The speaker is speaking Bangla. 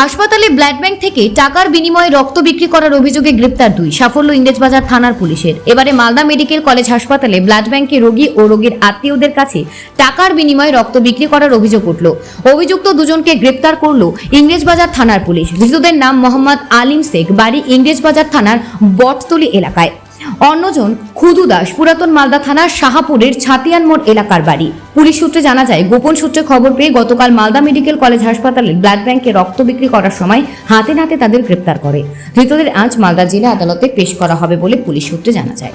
হাসপাতালে ব্লাড ব্যাংক থেকে টাকার বিনিময়ে রক্ত বিক্রি করার অভিযোগে গ্রেপ্তার দুই। সাফল্য ইংরেজবাজার থানার পুলিশের। এবারে মালদা মেডিকেল কলেজ হাসপাতালে ব্লাড ব্যাংকে রোগী ও রোগীর আত্মীয়দের কাছে টাকার বিনিময়ে রক্ত বিক্রি করার অভিযোগ উঠল। অভিযুক্ত দুজনকে গ্রেপ্তার করল ইংরেজবাজার থানার পুলিশ। ধৃতদের নাম মোহাম্মদ আলিম শেখ, বাড়ি ইংরেজবাজার থানার বটতলি এলাকায়। অন্যজন খুদু দাস, পুরাতন মালদা থানার শাহাপুরের ছাতিয়ান মোড় এলাকার বাড়ি। পুলিশ সূত্রে জানা যায়, গোপন সূত্রে খবর পেয়ে গতকাল মালদা মেডিকেল কলেজ হাসপাতালে ব্লাড ব্যাংকে রক্ত বিক্রি করার সময় হাতে নাতে তাদের গ্রেপ্তার করে। ধৃতদের আজ মালদা জেলা আদালতে পেশ করা হবে বলে পুলিশ সূত্রে জানা যায়।